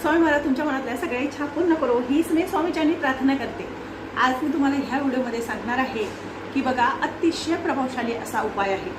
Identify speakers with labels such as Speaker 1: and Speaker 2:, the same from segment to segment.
Speaker 1: स्वामी महाराज तुमच्या मनातल्या सगळ्या इच्छा पूर्ण करो. हीच मी स्वामीच्यांनी प्रार्थना करते. आज मी तुम्हाला ह्या व्हिडिओमध्ये सांगणार आहे की बघा अतिशय प्रभावशाली असा उपाय आहे.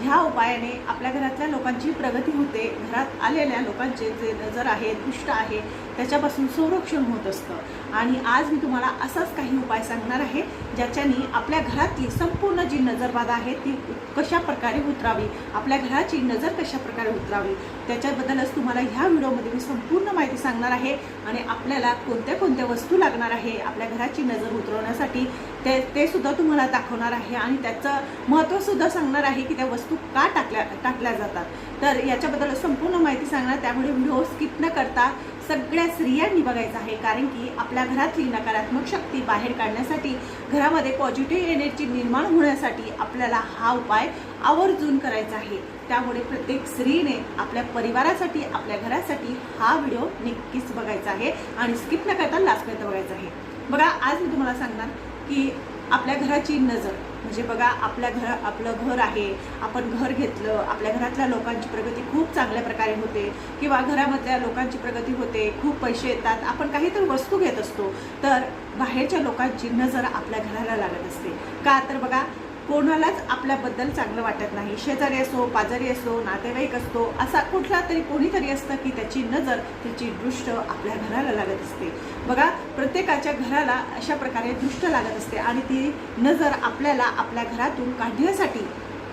Speaker 1: ह्या उपायाने आपल्या घरातल्या लोकांची प्रगती होते. घरात आलेल्या लोकांचे जे नजर आहे दुष्ट आहे त्याच्यापासून संरक्षण होत असतं. आणि आज मी तुम्हाला असाच काही उपाय सांगणार आहे ज्याच्याने आपल्या घरातली संपूर्ण जी नजरबाधा आहे ती कशा प्रकारे उतरावी आपल्या घराची नजर कशा प्रकारे उतरावी त्याच्याबद्दलच तुम्हाला ह्या व्हिडिओमध्ये मी संपूर्ण माहिती सांगणार आहे. आणि आपल्याला कोणत्या कोणत्या वस्तू लागणार आहे आपल्या घराची नजर उतरवण्यासाठी ते ते सुद्धा तुम्हाला दाखवणार आहे. आणि त्याचं महत्त्वसुद्धा सांगणार आहे की त्या वस्तू का टाकल्या टाकल्या जातात. तर याच्याबद्दल संपूर्ण माहिती सांगणार त्यामुळे व्हिडिओ स्किप न करता सगळ्या स्त्रियांनी बघायचं आहे. कारण की आपल्या घरातली नकारात्मक शक्ती बाहेर काढण्यासाठी घरामध्ये पॉझिटिव्ह एनर्जी निर्माण होण्यासाठी आपल्याला हा उपाय आवर्जून करायचा आहे. त्यामुळे प्रत्येक स्त्रीने आपल्या परिवारासाठी आपल्या घरासाठी हा व्हिडिओ नक्कीच बघायचा आहे आणि स्किप न करता लास्टपर्यंत बघायचा आहे. बघा आज मी तुम्हाला सांगणार की आपल्या घराची नजर म्हणजे बघा आपल्या घर आपलं घर आहे. आपण घर घेतलं आपल्या घरातल्या लोकांची प्रगती खूप चांगल्या प्रकारे होते. किंवा घरामधल्या लोकांची प्रगती होते खूप पैसे येतात. आपण काहीतरी वस्तू घेत असतो. तर बाहेरच्या लोकांची नजर आपल्या घराला लागत असते. का? तर बघा कोणालाच आपल्याबद्दल चांगलं वाटत नाही. शेजारी असो पाजारी असो नातेवाईक असतो असा कुठला तरी कोणीतरी असतं की त्याची नजर त्याची दृष्ट आपल्या घराला लागत असते. बघा प्रत्येकाच्या घराला अशा प्रकारे दृष्ट लागत असते आणि ती नजर आपल्याला आपल्या घरातून काढण्यासाठी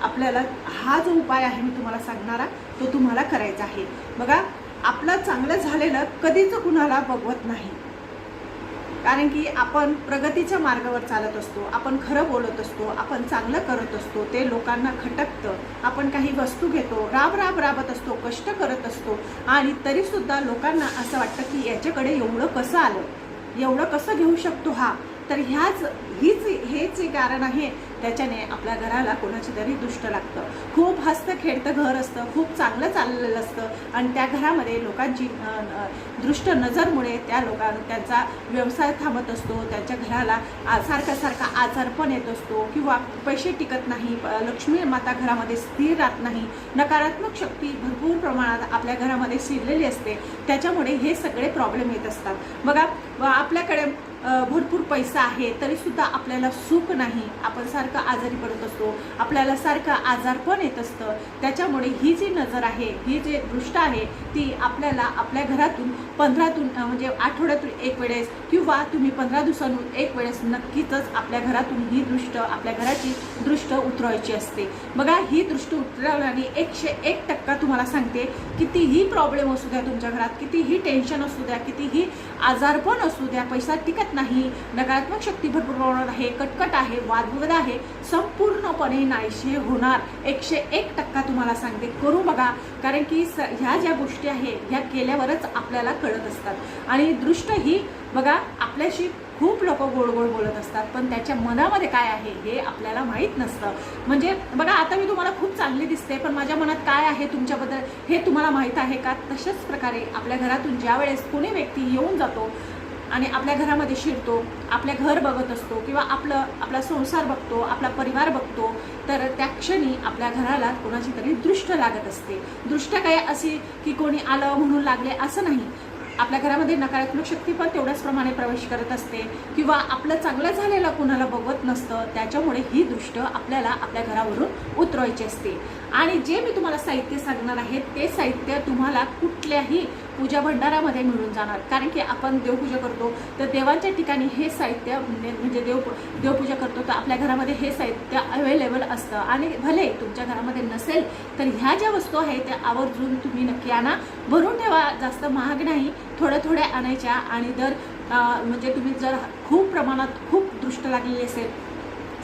Speaker 1: आपल्याला हा जो उपाय आहे मी तुम्हाला सांगणारा तो तुम्हाला करायचा आहे. बघा आपलं चांगलं झालेलं कधीच कुणाला बघवत नाही. कारण की आपण प्रगतीच्या मार्गावर चालत असतो आपण खरं बोलत असतो आपण चांगलं करत असतो ते लोकांना खटकतं. आपण काही वस्तू घेतो राब राब राबत असतो कष्ट करत असतो आणि तरीसुद्धा लोकांना असं वाटतं की याच्याकडे एवढं कसं आलं? एवढं कसं घेऊ शकतो हा? तर ह्याच हीच हेच कारण आहे त्याच्याने आपल्या घराला कोणाची तरी दुष्ट लागतं. खूप हसतं खेळतं घर असतं खूप चांगलं चाललेलं असतं. आणि त्या घरामध्ये लोकांची दृष्ट नजरमुळे त्या लोकां त्यांचा व्यवसाय थांबत असतो. त्यांच्या घराला आ- सारखा सारखा आजारपण येत असतो. किंवा पैसे टिकत नाही. लक्ष्मी माता घरामध्ये स्थिर राहत नाही. नकारात्मक शक्ती भरपूर प्रमाणात आपल्या घरामध्ये शिरलेली असते. त्याच्यामुळे हे सगळे प्रॉब्लेम येत असतात. बघा आपल्याकडे भरपूर पैसा आहे तरीसुद्धा आपल्याला सुख नाही. आपण सारखं आजारी पडत असतो आपल्याला सारखं आजारपण येत असतं. त्याच्यामुळे ही जी नजर आहे ही जी दृष्ट आहे ती आपल्याला आपल्या घरातून पंधरातून म्हणजे आठवड्यातून एक वेळेस किंवा तुम्ही पंधरा दिवसांतून एक वेळेस नक्कीच आपल्या घरातून ही दृष्ट आपल्या घराची दृष्ट उतरवायची असते. बघा ही दृष्ट उतरवल्याने एकशे एक टक्का तुम्हाला सांगते कितीही प्रॉब्लेम असू द्या तुमच्या घरात कितीही टेन्शन असू द्या कितीही आजारपण असू द्या पैसा टिकत नाही. नकारात्मक शक्ती भरपूर प्रमाणात आहे कटकट आहे वादविवाद आहे. संपूर्णपणे नाहीशे होणार. एकशे एक टक्का तुम्हाला सांगते. करू बघा. कारण की स ह्या ज्या गोष्टी आहे ह्या केल्यावरच आपल्याला कळत असतात. आणि दृष्ट ही बघा आपल्याशी खूप लोक गोड गोड बोलत असतात पण त्याच्या मनामध्ये काय आहे हे आपल्याला माहीत नसतं. म्हणजे बघा आता मी तुम्हाला खूप चांगली दिसते पण माझ्या मनात काय आहे तुमच्याबद्दल हे तुम्हाला माहीत आहे का? तशाच प्रकारे आपल्या घरातून ज्या वेळेस कोणी व्यक्ती येऊन जातो आणि आपल्या घरामध्ये शिरतो आपल्या घर बघत असतो किंवा आपलं आपला संसार बघतो आपला परिवार बघतो तर त्या क्षणी आपल्या घराला कोणाची तरी दृष्ट लागत असते. दृष्ट काय अशी की कोणी आलं म्हणून लागले असं नाही. आपल्या घरामध्ये नकारात्मक शक्ती पण तेवढ्याच प्रमाणे प्रवेश करत असते किंवा आपलं चांगलं झालेलं कोणाला बघवत नसतं त्याच्यामुळे ही दृष्ट आपल्याला आपल्या घरावरून उतरवायची असते. आणि जे मी तुम्हाला साहित्य सांगणार आहे ते साहित्य तुम्हाला कुठल्याही पूजा भंडारामध्ये मिळून जाणार. कारण की आपण देवपूजा करतो तर देवांच्या ठिकाणी हे साहित्य म्हणजे, म्हणजे देव देवपूजा करतो तर आपल्या घरामध्ये हे साहित्य अवेलेबल असतं. आणि भले तुमच्या घरामध्ये नसेल तर ह्या ज्या वस्तू आहेत त्या आवर्जून तुम्ही नक्की आणा. भरून ठेवा जास्त महाग नाही. थोड्या थोड्या आणायच्या आणि दर म्हणजे तुम्ही जर खूप प्रमाणात खूप दृष्ट लागलेली असेल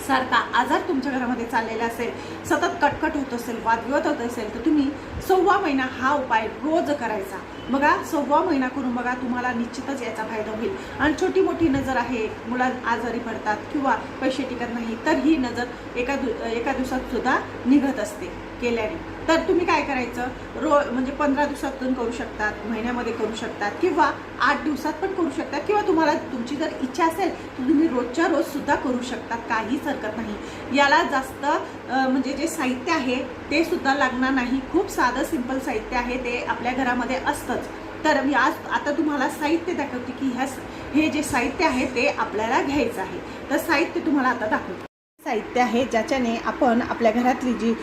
Speaker 1: सारखा आजार तुमच्या घरामध्ये चाललेला असेल सतत कटकट होत असेल वादविवाद होत असेल तर तुम्ही सव्वा महिना हा उपाय रोज करायचा. बघा सव्वा महिना करून बघा तुम्हाला निश्चितच याचा फायदा होईल. आणि छोटी मोठी नजर आहे मुला आजारी पडतात किंवा पैसे टिकत नाही तर ही नजर एका दु एका दिवसात सुद्धा निघत असते. केल्याने. तर तुम्ही काय करायचं? रो म्हणजे पंधरा दिवसातून करू शकतात महिन्यामध्ये करू शकतात किंवा आठ दिवसात पण करू शकतात किंवा तुम्हाला तुमची जर इच्छा असेल तर तुम्ही रोजच्या रोज सुद्धा करू शकतात काहीच हरकत नाही. याला जास्त म्हणजे जे साहित्य आहे ते सुद्धा लागणार नाही. खूप साधं सिंपल साहित्य आहे ते आपल्या घरामध्ये असतंच. तर मी आज आता तुम्हाला साहित्य दाखवते की ह्या हे जे साहित्य आहे ते आपल्याला घ्यायचं आहे. तर साहित्य तुम्हाला आता दाखवते. साहित्य आहे ज्याच्याने आपण आपल्या घरातली जी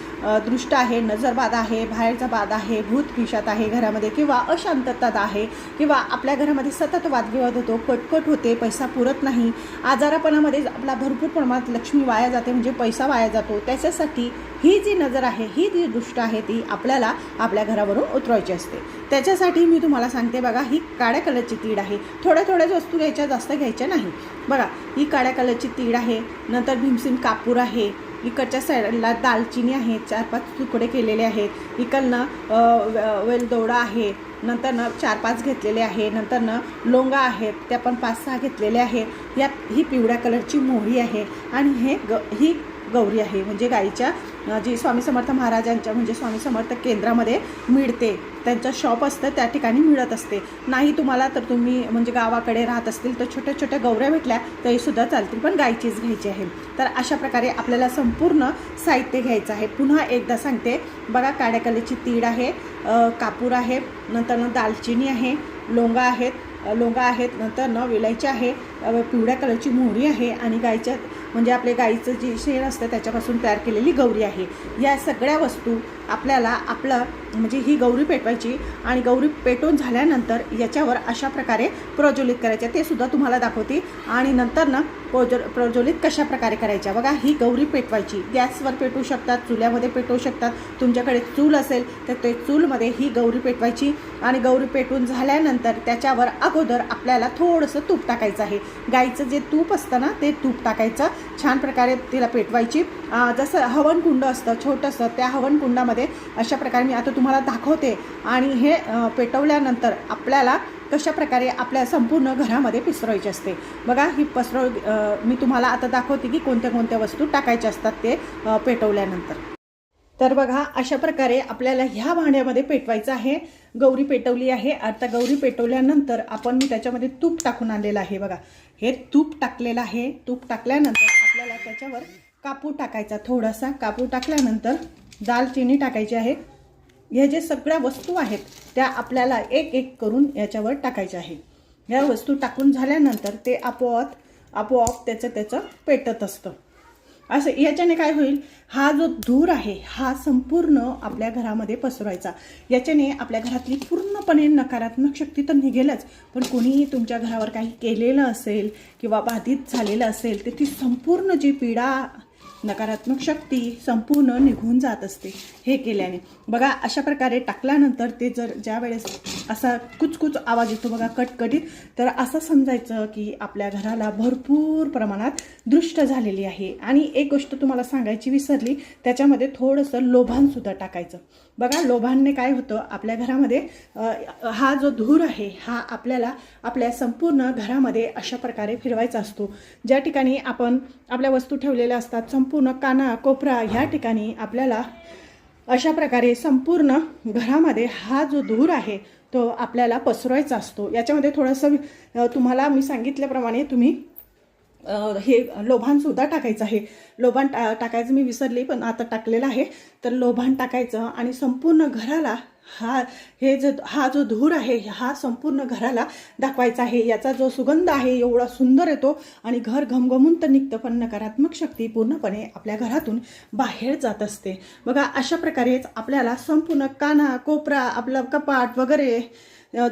Speaker 1: दृष्ट आहे नजरबाद आहे बाहेरचा बाद आहे भूत पिशात आहे घरामध्ये किंवा अशांतता आहे किंवा आपल्या घरामध्ये सतत वादविवाद होतो कटकट होते पैसा पुरत नाही आजारापणामध्ये आपला भरपूर प्रमाणात लक्ष्मी वाया जाते म्हणजे पैसा वाया जातो त्याच्यासाठी ही जी नजर आहे ही जी दृष्ट आहे ती आपल्याला आपल्या घरावरून उतरवायची असते. त्याच्यासाठी मी तुम्हाला सांगते बघा ही काळ्या कलरची तीड आहे. थोड्या थोड्याच वस्तू घ्यायच्या जास्त घ्यायच्या नाही. बघा ही काळ्या कलरची तीड आहे नंतर भीमसिम कापूर आहे इकडच्या साईडला दालचिनी आहे चार पाच तुकडे केलेले आहेत. इकडनं वेलदोडा आहे नंतर न चार पाच घेतलेले आहे नंतर न लोंगा आहेत त्या पण पाच सहा घेतलेले आहे यात ही पिवळ्या कलरची मोहरी आहे आणि हे ग ही गौरी आहे म्हणजे गाईच्या जी स्वामी समर्थ महाराजांच्या म्हणजे स्वामी समर्थ केंद्रामध्ये मिळते. त्यांचं शॉप असतं त्या ठिकाणी मिळत असते. नाही तुम्हाला तर तुम्ही म्हणजे गावाकडे राहत असतील तर छोट्या छोट्या गौऱ्या भेटल्या तरीसुद्धा चालतील. पण गायचीच घ्यायची आहे. तर अशा प्रकारे आपल्याला संपूर्ण साहित्य घ्यायचं आहे. पुन्हा एकदा सांगते बघा काड्याकलेची तीड आहे कापूर आहे नंतर न दालचिनी आहे लोंगा आहेत लोंगा आहेत नंतर न विलायची आहे पिवळ्या कलरची मोहरी आहे आणि गायच्या म्हणजे आपले गाईचं जे शेण असतं त्याच्यापासून तयार केलेली गौरी आहे. या सगळ्या वस्तू आपल्याला आपलं म्हणजे ही गौरी पेटवायची आणि गौरी पेटवून झाल्यानंतर याच्यावर अशा प्रकारे प्रज्वलित करायच्या ते सुद्धा तुम्हाला दाखवते. आणि नंतर ना प्रोज प्रज्वलित कशा प्रकारे करायच्या? बघा ही गौरी पेटवायची. गॅसवर पेटवू शकतात चुल्यामध्ये पेटवू शकतात. तुमच्याकडे चूल असेल तर ते चूलमध्ये ही गौरी पेटवायची. आणि गौरी पेटवून झाल्यानंतर त्याच्यावर अगोदर आपल्याला थोडंसं तूप टाकायचं आहे. गाईचं जे तूप असतं ना ते तूप टाकायचं. छान प्रकारे तिला पेटवायची. जसं हवनकुंड असतं छोटंसं त्या हवनकुंडामध्ये अशा प्रकारे मी आता तुम्हाला दाखवते. आणि हे पेटवल्यानंतर आपल्याला कशा प्रकारे आपल्या संपूर्ण घरामध्ये पिसरवायची असते. बघा ही पसरव मी तुम्हाला आता दाखवते की कोणत्या कोणत्या वस्तू टाकायच्या असतात ते पेटवल्यानंतर. तर बघा अशा प्रकारे आपल्याला ह्या भांड्यामध्ये पेटवायचं आहे. गौरी पेटवली आहे. आता गौरी पेटवल्यानंतर आपण मी त्याच्यामध्ये तूप टाकून आणलेलं आहे बघा. हे तूप टाकलेलं आहे. तूप टाकल्यानंतर आपल्याला त्याच्यावर कापूर टाकायचा थोडासा. कापूर टाकल्यानंतर दालचिनी टाकायची आहे. ह्या जे सगळ्या वस्तू आहेत त्या आपल्याला एक एक करून याच्यावर टाकायच्या आहे. ह्या वस्तू टाकून झाल्यानंतर ते आपोआप आपोआप त्याचं त्याचं पेटत असतं. असं याच्याने काय होईल? हा जो धूर आहे हा संपूर्ण आपल्या घरामध्ये पसरवायचा. याच्याने आपल्या घरातली पूर्णपणे नकारात्मक शक्ती तर निघेलच. पण कोणीही तुमच्या घरावर काही केलेलं असेल किंवा बाधित झालेलं असेल तर ती संपूर्ण जी पीडा नकारात्मक शक्ती संपूर्ण निघून जात असते हे केल्याने. बघा अशा प्रकारे टाकल्यानंतर ते जर ज्या वेळेस असा कुचकुच आवाज येतो बघा कटकटीत तर असं समजायचं की आपल्या घराला भरपूर प्रमाणात दृष्ट झालेली आहे. आणि एक गोष्ट तुम्हाला सांगायची विसरली त्याच्यामध्ये थोडंसं लोभानसुद्धा टाकायचं. बघा लोभानने काय होतं आपल्या घरामध्ये हा जो धूर आहे हा आपल्याला आपल्या संपूर्ण घरामध्ये अशा प्रकारे फिरवायचा असतो. ज्या ठिकाणी आपण आपल्या वस्तू ठेवलेल्या असतात संपूर्ण काना कोपरा ह्या ठिकाणी आपल्याला अशा प्रकारे संपूर्ण घरामध्ये हा जो धूर आहे तो आपल्याला पसरवायचा असतो. याच्यामध्ये थोडंसं तुम्हाला मी सांगितल्याप्रमाणे तुम्ही हे लोभानसुद्धा टाकायचं आहे. लोभान टा टाकायचं मी विसरली पण आता टाकलेलं आहे. तर लोभान टाकायचं आणि संपूर्ण घराला हा हे जो हा जो धूर आहे हा संपूर्ण घराला दाखवायचा आहे. याचा जो सुगंध आहे एवढा सुंदर येतो आणि घर घमघमून तर निघतं पण नकारात्मक शक्ती पूर्णपणे आपल्या घरातून बाहेर जात असते. बघा अशा प्रकारेच आपल्याला संपूर्ण काना कोपरा आपलं कपाट वगैरे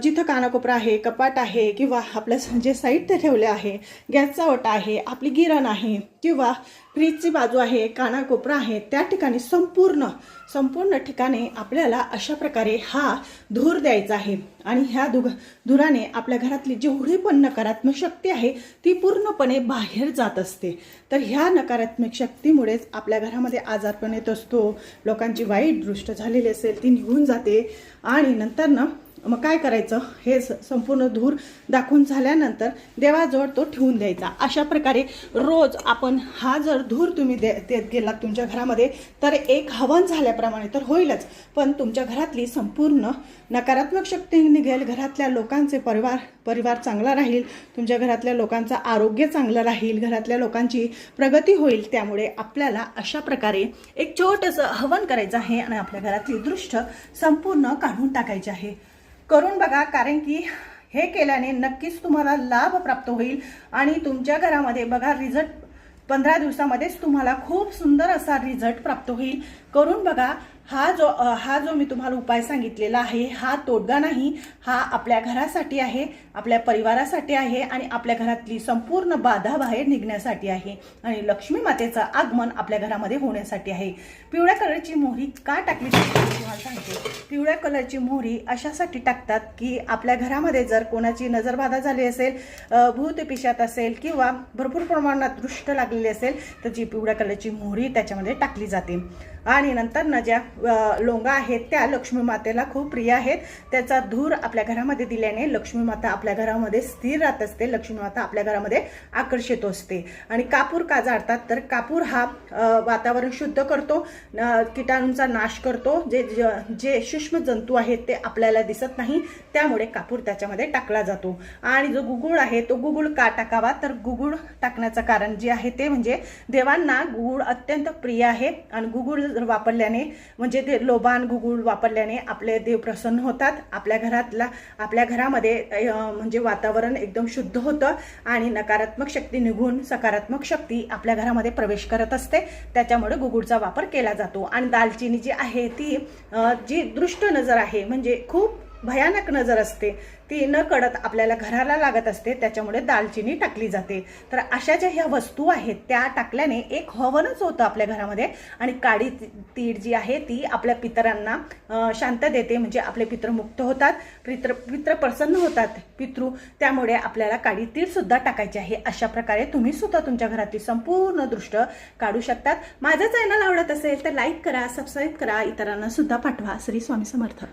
Speaker 1: जिथं कानाकोपरा आहे कपाट आहे किंवा आपलं जे साहित्य ठेवले आहे गॅसचा ओटा आहे आपली गिरण आहे किंवा फ्रीजची बाजू आहे कानाकोपरा आहे त्या ठिकाणी संपूर्ण संपूर्ण ठिकाणी आपल्याला अशा प्रकारे हा धूर द्यायचा आहे. आणि ह्या धुग धुराने आपल्या घरातली जेवढी पण नकारात्मक शक्ती आहे ती पूर्णपणे बाहेर जात असते. तर ह्या नकारात्मक शक्तीमुळेच आपल्या घरामध्ये आजारपण येत असतो लोकांची वाईट दृष्ट झालेली असेल ती निघून जाते. आणि नंतर ना मग काय करायचं? हे स- संपूर्ण धूर दाखवून झाल्यानंतर देवाजवळ तो ठेवून द्यायचा. अशा प्रकारे रोज आपण हा जर धूर तुम्ही दे देत गेलात तुमच्या घरामध्ये तर एक हवन झाल्याप्रमाणे तर होईलच. पण तुमच्या घरातली संपूर्ण नकारात्मक शक्ती निघेल घरातल्या लोकांचे परिवार परिवार चांगला राहील तुमच्या घरातल्या लोकांचं आरोग्य चांगलं राहील घरातल्या लोकांची प्रगती होईल. त्यामुळे आपल्याला अशा प्रकारे एक छोटंसं हवन करायचं आहे आणि आपल्या घरातली दृष्ट संपूर्ण काढून टाकायची आहे. करून बघा कारण की हे केल्याने नक्कीच तुम्हाला लाभ प्राप्त होईल आणि तुमच्या घरामध्ये बघा रिझल्ट पंधरा दिवसामध्येच तुम्हाला खूप सुंदर असा रिझल्ट प्राप्त होईल. करून बघा हा जो हा जो मी तुम्हाला उपाय सांगितलेला आहे हा तोडगा नाही हा आपल्या घरासाठी आहे आपल्या परिवारासाठी आहे आणि आपल्या घरातली संपूर्ण बाधा बाहेर निघण्यासाठी आहे. आणि लक्ष्मी मातेचं आगमन आपल्या घरामध्ये होण्यासाठी आहे. पिवळ्या कलरची मोहरी का टाकली जाते तुम्हाला सांगते. पिवळ्या कलरची मोहरी अशासाठी टाकतात की आपल्या घरामध्ये जर कोणाची नजरबाधा झाली असेल भूत पिशात असेल किंवा भरपूर प्रमाणात दृष्ट लागलेली असेल तर जी पिवळ्या कलरची मोहरी त्याच्यामध्ये टाकली जाते. आणि नंतर ना ज्या लोंगा आहेत त्या लक्ष्मी मातेला खूप प्रिय आहेत. त्याचा धूर आपल्या घरामध्ये दिल्याने लक्ष्मी माता आपल्या घरामध्ये स्थिर राहत असते. लक्ष्मी माता आपल्या घरामध्ये आकर्षित असते. आणि कापूर का जाळतात? तर कापूर हा वातावरण शुद्ध करतो किटाणूंचा नाश करतो. जे ज- जे सूक्ष्म जंतू आहेत ते आपल्याला दिसत नाही त्यामुळे कापूर त्याच्यामध्ये टाकला जातो. आणि जो गुगुळ आहे तो गुगुळ का टाकावा? तर गुगुळ टाकण्याचं कारण जे आहे ते म्हणजे देवांना गुगुळ अत्यंत प्रिय आहे. आणि गुगुळ वापरल्याने म्हणजे ते लोबान गुगुळ वापरल्याने आपले देव प्रसन्न होतात. आपल्या घरातला आपल्या घरामध्ये म्हणजे वातावरण एकदम शुद्ध होतं आणि नकारात्मक शक्ती निघून सकारात्मक शक्ती आपल्या घरामध्ये प्रवेश करत असते. त्याच्यामुळे गुगुळचा वापर केला जातो. आणि दालचिनी जी आहे ती जी दृष्ट नजर आहे म्हणजे खूप भयानक नजर असते. ती न कळत आपल्याला घराला लागत असते त्याच्यामुळे दालचिनी टाकली जाते. तर अशा ज्या ह्या वस्तू आहेत त्या टाकल्याने एक हवनच होतं आपल्या घरामध्ये आणि काळी तीळ जी आहे ती आपल्या पितरांना शांत देते म्हणजे आपले पितर मुक्त होतात पित्र पित्र प्रसन्न होतात पितृ. त्यामुळे आपल्याला काळी तीडसुद्धा टाकायची आहे. अशा प्रकारे तुम्ही सुद्धा तुमच्या घरातली संपूर्ण दृष्ट काढू शकतात. माझं चॅनल आवडत असेल तर लाईक करा सबस्क्राईब करा इतरांना सुद्धा पाठवा. श्री स्वामी समर्थ.